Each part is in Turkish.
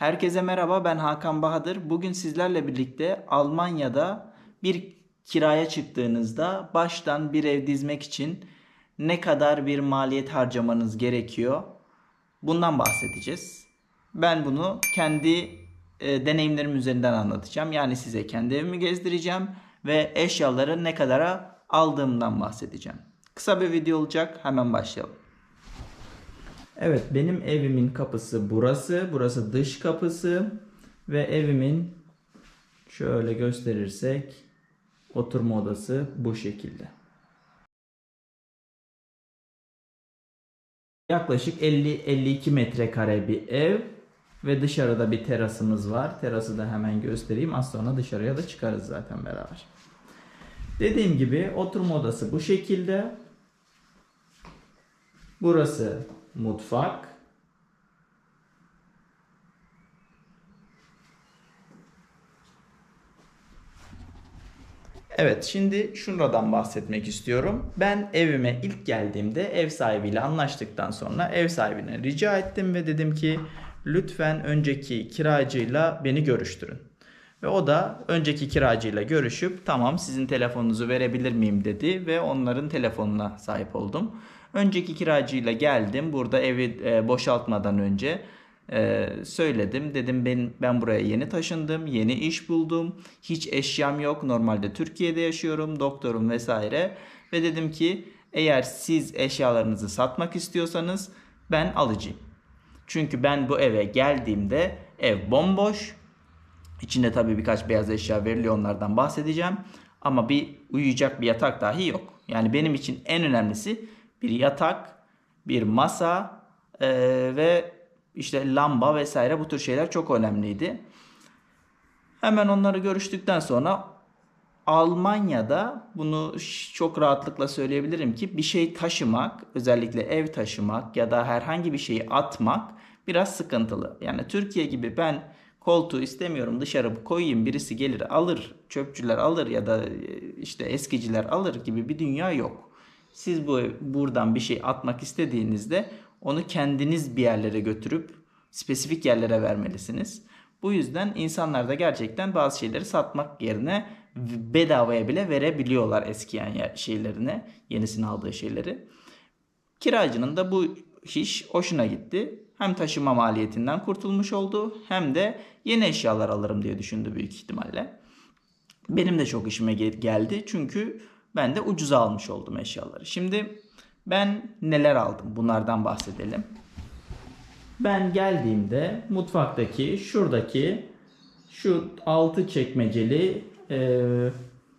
Herkese merhaba ben Hakan Bahadır. Bugün sizlerle birlikte Almanya'da bir kiraya çıktığınızda baştan bir ev dizmek için ne kadar bir maliyet harcamanız gerekiyor? Bundan bahsedeceğiz. Ben bunu kendi e, deneyimlerim üzerinden anlatacağım. Yani size kendi evimi gezdireceğim ve eşyaları ne kadara aldığımdan bahsedeceğim. Kısa bir video olacak. Hemen başlayalım. Evet benim evimin kapısı burası. Burası dış kapısı. Ve evimin şöyle gösterirsek oturma odası bu şekilde. Yaklaşık 50-52 metrekare bir ev ve dışarıda bir terasımız var. Terası da hemen göstereyim. Az sonra dışarıya da çıkarız zaten beraber. Dediğim gibi oturma odası bu şekilde. Burası mutfak. Evet, şimdi şuradan bahsetmek istiyorum. Ben evime ilk geldiğimde ev sahibiyle anlaştıktan sonra ev sahibine rica ettim ve dedim ki lütfen önceki kiracıyla beni görüştürün. Ve o da önceki kiracıyla görüşüp tamam sizin telefonunuzu verebilir miyim dedi ve onların telefonuna sahip oldum. Önceki kiracıyla geldim. Burada evi e, boşaltmadan önce e, söyledim. Dedim ben ben buraya yeni taşındım. Yeni iş buldum. Hiç eşyam yok. Normalde Türkiye'de yaşıyorum. Doktorum vesaire. Ve dedim ki eğer siz eşyalarınızı satmak istiyorsanız ben alıcıyım. Çünkü ben bu eve geldiğimde ev bomboş. İçinde tabii birkaç beyaz eşya veriliyor onlardan bahsedeceğim. Ama bir uyuyacak bir yatak dahi yok. Yani benim için en önemlisi bir yatak, bir masa e, ve işte lamba vesaire bu tür şeyler çok önemliydi. Hemen onları görüştükten sonra Almanya'da bunu çok rahatlıkla söyleyebilirim ki bir şey taşımak, özellikle ev taşımak ya da herhangi bir şeyi atmak biraz sıkıntılı. Yani Türkiye gibi ben koltuğu istemiyorum dışarı koyayım birisi gelir alır, çöpçüler alır ya da işte eskiciler alır gibi bir dünya yok. Siz bu buradan bir şey atmak istediğinizde onu kendiniz bir yerlere götürüp spesifik yerlere vermelisiniz. Bu yüzden insanlar da gerçekten bazı şeyleri satmak yerine bedavaya bile verebiliyorlar eskiyen şeylerine, yenisini aldığı şeyleri. Kiracının da bu iş hoşuna gitti. Hem taşıma maliyetinden kurtulmuş oldu hem de yeni eşyalar alırım diye düşündü büyük ihtimalle. Benim de çok işime geldi çünkü ben de ucuza almış oldum eşyaları. Şimdi ben neler aldım bunlardan bahsedelim. Ben geldiğimde mutfaktaki şuradaki şu altı çekmeceli e,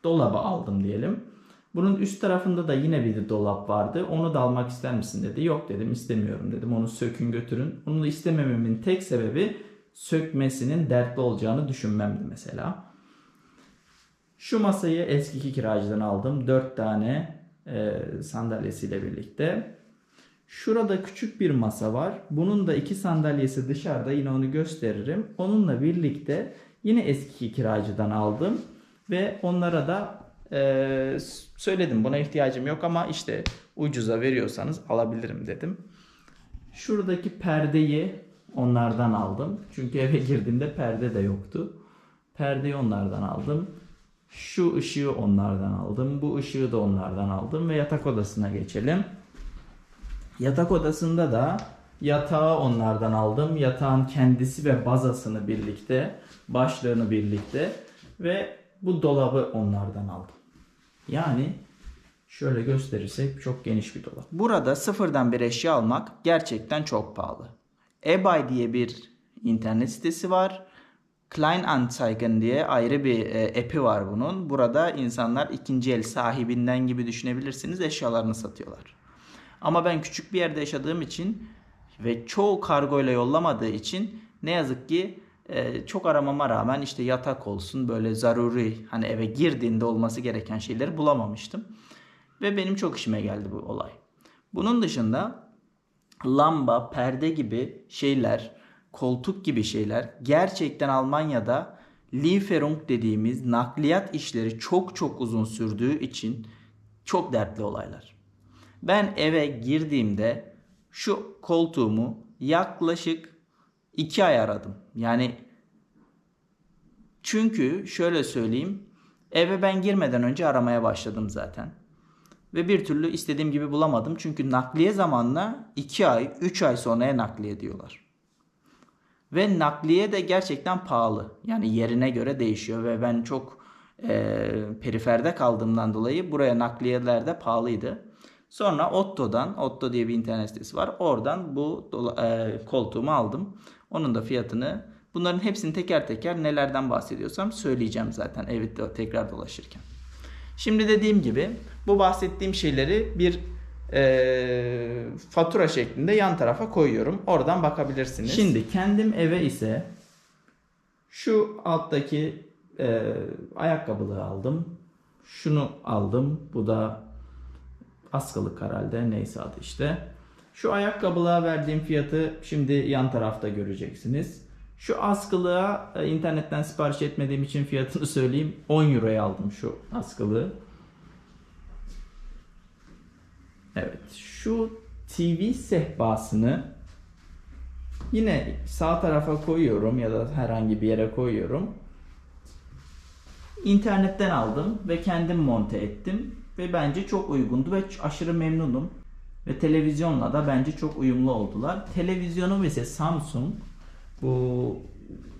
dolabı aldım diyelim. Bunun üst tarafında da yine bir dolap vardı. Onu da almak ister misin dedi. Yok dedim istemiyorum dedim. Onu sökün götürün. Onu istemememin tek sebebi sökmesinin dertli olacağını düşünmemdi mesela. Şu masayı eski kiracıdan aldım. 4 tane e, sandalyesiyle birlikte. Şurada küçük bir masa var. Bunun da iki sandalyesi dışarıda yine onu gösteririm. Onunla birlikte yine eski kiracıdan aldım. Ve onlara da e, söyledim buna ihtiyacım yok ama işte ucuza veriyorsanız alabilirim dedim. Şuradaki perdeyi onlardan aldım. Çünkü eve girdiğimde perde de yoktu. Perdeyi onlardan aldım. Şu ışığı onlardan aldım. Bu ışığı da onlardan aldım ve yatak odasına geçelim. Yatak odasında da yatağı onlardan aldım. Yatağın kendisi ve bazasını birlikte, başlığını birlikte ve bu dolabı onlardan aldım. Yani şöyle gösterirsek çok geniş bir dolap. Burada sıfırdan bir eşya almak gerçekten çok pahalı. eBay diye bir internet sitesi var. Kleinanzeigen diye ayrı bir e, app'i var bunun. Burada insanlar ikinci el sahibinden gibi düşünebilirsiniz eşyalarını satıyorlar. Ama ben küçük bir yerde yaşadığım için ve çoğu kargo ile yollamadığı için ne yazık ki e, çok aramama rağmen işte yatak olsun böyle zaruri hani eve girdiğinde olması gereken şeyleri bulamamıştım. Ve benim çok işime geldi bu olay. Bunun dışında lamba, perde gibi şeyler, koltuk gibi şeyler gerçekten Almanya'da Lieferung dediğimiz nakliyat işleri çok çok uzun sürdüğü için çok dertli olaylar. Ben eve girdiğimde şu koltuğumu yaklaşık 2 ay aradım. Yani çünkü şöyle söyleyeyim. Eve ben girmeden önce aramaya başladım zaten. Ve bir türlü istediğim gibi bulamadım. Çünkü nakliye zamanla 2 ay, 3 ay sonraya nakliye diyorlar. Ve nakliye de gerçekten pahalı. Yani yerine göre değişiyor ve ben çok e, periferde kaldığımdan dolayı buraya nakliyeler de pahalıydı. Sonra Otto'dan, Otto diye bir internet sitesi var. Oradan bu dola- e, koltuğumu aldım. Onun da fiyatını, bunların hepsini teker teker nelerden bahsediyorsam söyleyeceğim zaten evde tekrar dolaşırken. Şimdi dediğim gibi bu bahsettiğim şeyleri bir e, fatura şeklinde yan tarafa koyuyorum. Oradan bakabilirsiniz. Şimdi kendim eve ise şu alttaki e, ayakkabılığı aldım. Şunu aldım. Bu da askılık herhalde neyse adı işte. Şu ayakkabılığa verdiğim fiyatı şimdi yan tarafta göreceksiniz. Şu askılığa e, internetten sipariş etmediğim için fiyatını söyleyeyim. 10 euroya aldım şu askılığı. Evet şu TV sehpasını yine sağ tarafa koyuyorum ya da herhangi bir yere koyuyorum. İnternetten aldım ve kendim monte ettim ve bence çok uygundu ve aşırı memnunum. Ve televizyonla da bence çok uyumlu oldular. Televizyonum ise Samsung bu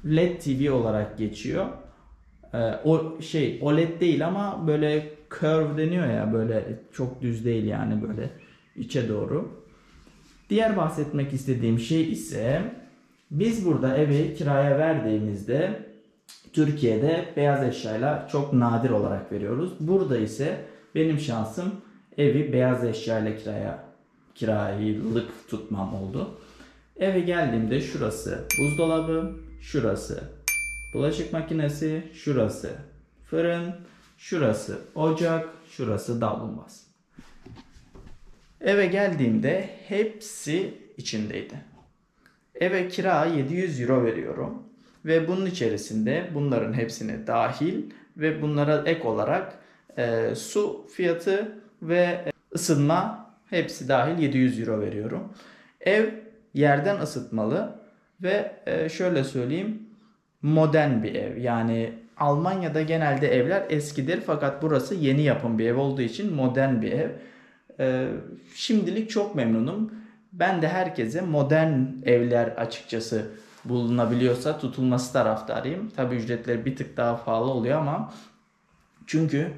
LED TV olarak geçiyor. Ee, o şey OLED değil ama böyle curve deniyor ya böyle çok düz değil yani böyle içe doğru. Diğer bahsetmek istediğim şey ise biz burada evi kiraya verdiğimizde Türkiye'de beyaz eşyayla çok nadir olarak veriyoruz. Burada ise benim şansım evi beyaz eşyayla kiraya kiralık tutmam oldu. Eve geldiğimde şurası buzdolabı, şurası bulaşık makinesi, şurası fırın, şurası ocak, şurası davlumbaz. Eve geldiğimde hepsi içindeydi. Eve kira 700 euro veriyorum. Ve bunun içerisinde bunların hepsine dahil ve bunlara ek olarak e, su fiyatı ve ısınma hepsi dahil 700 euro veriyorum. Ev yerden ısıtmalı ve e, şöyle söyleyeyim modern bir ev. Yani Almanya'da genelde evler eskidir fakat burası yeni yapım bir ev olduğu için modern bir ev. E, şimdilik çok memnunum. Ben de herkese modern evler açıkçası bulunabiliyorsa tutulması taraftarıyım. Tabi ücretleri bir tık daha pahalı oluyor ama çünkü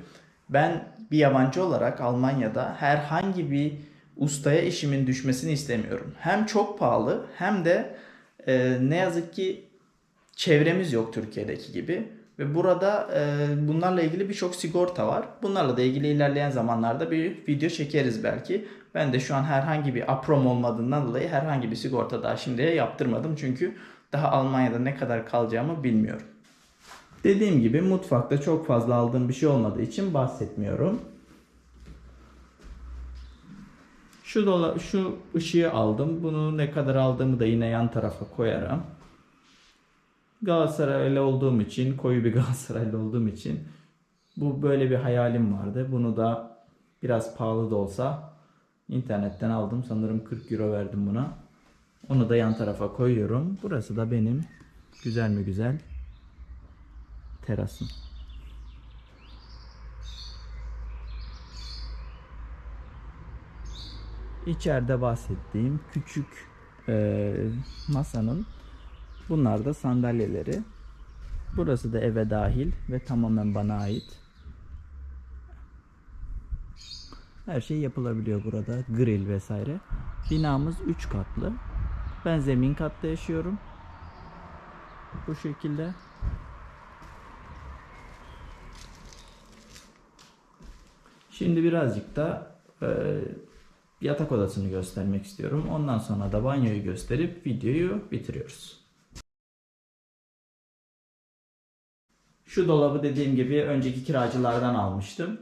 ben bir yabancı olarak Almanya'da herhangi bir ustaya işimin düşmesini istemiyorum. Hem çok pahalı hem de e, ne yazık ki çevremiz yok Türkiye'deki gibi. Ve burada e, bunlarla ilgili birçok sigorta var. Bunlarla da ilgili ilerleyen zamanlarda bir video çekeriz belki. Ben de şu an herhangi bir aprom olmadığından dolayı herhangi bir sigorta daha şimdiye yaptırmadım. Çünkü daha Almanya'da ne kadar kalacağımı bilmiyorum. Dediğim gibi mutfakta çok fazla aldığım bir şey olmadığı için bahsetmiyorum. Şu dola şu ışığı aldım. Bunu ne kadar aldığımı da yine yan tarafa koyarım. Galatasaraylı olduğum için, koyu bir Galatasaraylı olduğum için bu böyle bir hayalim vardı. Bunu da biraz pahalı da olsa internetten aldım. Sanırım 40 euro verdim buna. Onu da yan tarafa koyuyorum. Burası da benim güzel mi güzel terasım. İçeride bahsettiğim küçük e, masanın bunlar da sandalyeleri. Burası da eve dahil ve tamamen bana ait. Her şey yapılabiliyor burada. Grill vesaire. Binamız 3 katlı. Ben zemin katta yaşıyorum. Bu şekilde. Şimdi birazcık da e, yatak odasını göstermek istiyorum. Ondan sonra da banyoyu gösterip videoyu bitiriyoruz. Şu dolabı dediğim gibi önceki kiracılardan almıştım.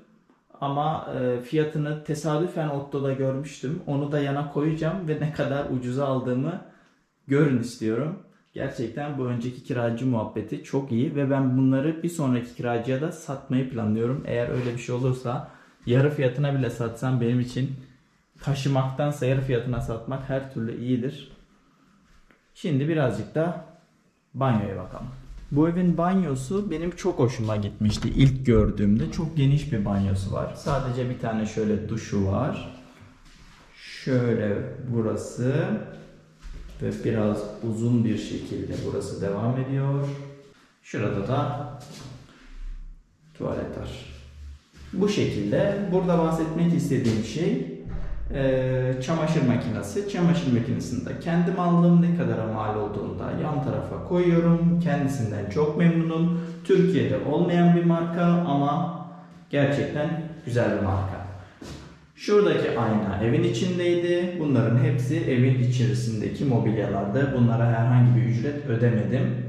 Ama e, fiyatını tesadüfen Otto'da görmüştüm. Onu da yana koyacağım ve ne kadar ucuza aldığımı görün istiyorum. Gerçekten bu önceki kiracı muhabbeti çok iyi ve ben bunları bir sonraki kiracıya da satmayı planlıyorum. Eğer öyle bir şey olursa yarı fiyatına bile satsam benim için taşımaktansa yarı fiyatına satmak her türlü iyidir. Şimdi birazcık da banyoya bakalım. Bu evin banyosu benim çok hoşuma gitmişti ilk gördüğümde. Çok geniş bir banyosu var. Sadece bir tane şöyle duşu var. Şöyle burası ve biraz uzun bir şekilde burası devam ediyor. Şurada da tuvalet var. Bu şekilde burada bahsetmek istediğim şey eee, çamaşır makinesi. Çamaşır makinesinde kendim aldığım ne kadar mal olduğunu da yan tarafa koyuyorum. Kendisinden çok memnunum. Türkiye'de olmayan bir marka ama gerçekten güzel bir marka. Şuradaki ayna evin içindeydi. Bunların hepsi evin içerisindeki mobilyalardı. Bunlara herhangi bir ücret ödemedim.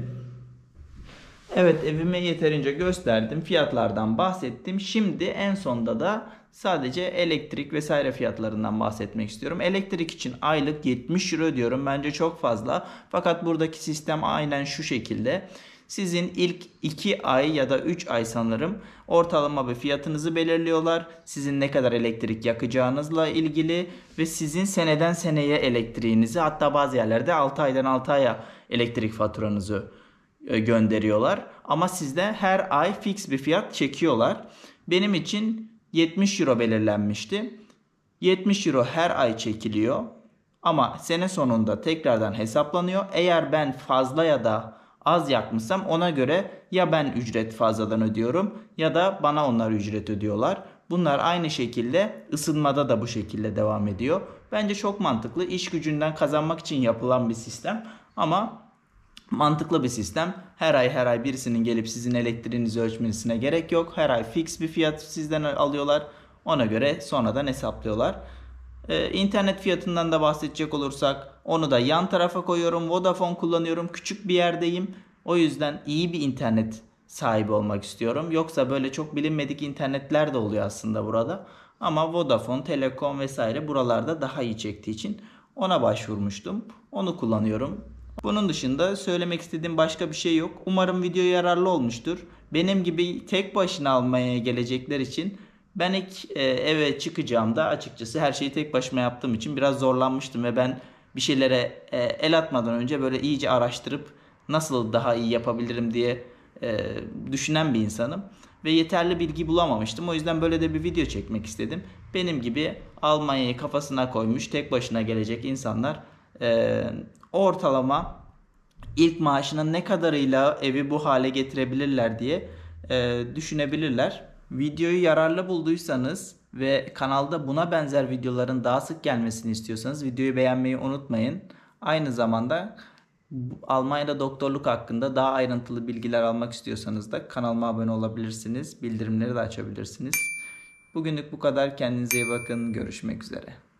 Evet evime yeterince gösterdim. Fiyatlardan bahsettim. Şimdi en sonda da sadece elektrik vesaire fiyatlarından bahsetmek istiyorum. Elektrik için aylık 70 euro ödüyorum. Bence çok fazla. Fakat buradaki sistem aynen şu şekilde. Sizin ilk 2 ay ya da 3 ay sanırım ortalama bir fiyatınızı belirliyorlar. Sizin ne kadar elektrik yakacağınızla ilgili ve sizin seneden seneye elektriğinizi hatta bazı yerlerde 6 aydan 6 aya elektrik faturanızı gönderiyorlar. Ama sizde her ay fix bir fiyat çekiyorlar. Benim için 70 euro belirlenmişti. 70 euro her ay çekiliyor. Ama sene sonunda tekrardan hesaplanıyor. Eğer ben fazla ya da az yakmışsam ona göre ya ben ücret fazladan ödüyorum ya da bana onlar ücret ödüyorlar. Bunlar aynı şekilde ısınmada da bu şekilde devam ediyor. Bence çok mantıklı. İş gücünden kazanmak için yapılan bir sistem ama mantıklı bir sistem. Her ay her ay birisinin gelip sizin elektriğinizi ölçmesine gerek yok. Her ay fix bir fiyat sizden alıyorlar. Ona göre sonradan hesaplıyorlar. Ee, internet fiyatından da bahsedecek olursak onu da yan tarafa koyuyorum. Vodafone kullanıyorum. Küçük bir yerdeyim. O yüzden iyi bir internet sahibi olmak istiyorum. Yoksa böyle çok bilinmedik internetler de oluyor aslında burada. Ama Vodafone, Telekom vesaire buralarda daha iyi çektiği için ona başvurmuştum. Onu kullanıyorum. Bunun dışında söylemek istediğim başka bir şey yok. Umarım video yararlı olmuştur. Benim gibi tek başına almaya gelecekler için ben ilk e, eve çıkacağımda açıkçası her şeyi tek başıma yaptığım için biraz zorlanmıştım ve ben bir şeylere e, el atmadan önce böyle iyice araştırıp nasıl daha iyi yapabilirim diye e, düşünen bir insanım ve yeterli bilgi bulamamıştım. O yüzden böyle de bir video çekmek istedim. Benim gibi Almanya'yı kafasına koymuş tek başına gelecek insanlar ortalama ilk maaşının ne kadarıyla evi bu hale getirebilirler diye e, düşünebilirler. Videoyu yararlı bulduysanız ve kanalda buna benzer videoların daha sık gelmesini istiyorsanız videoyu beğenmeyi unutmayın. Aynı zamanda Almanya'da doktorluk hakkında daha ayrıntılı bilgiler almak istiyorsanız da kanalıma abone olabilirsiniz. Bildirimleri de açabilirsiniz. Bugünlük bu kadar. Kendinize iyi bakın. Görüşmek üzere.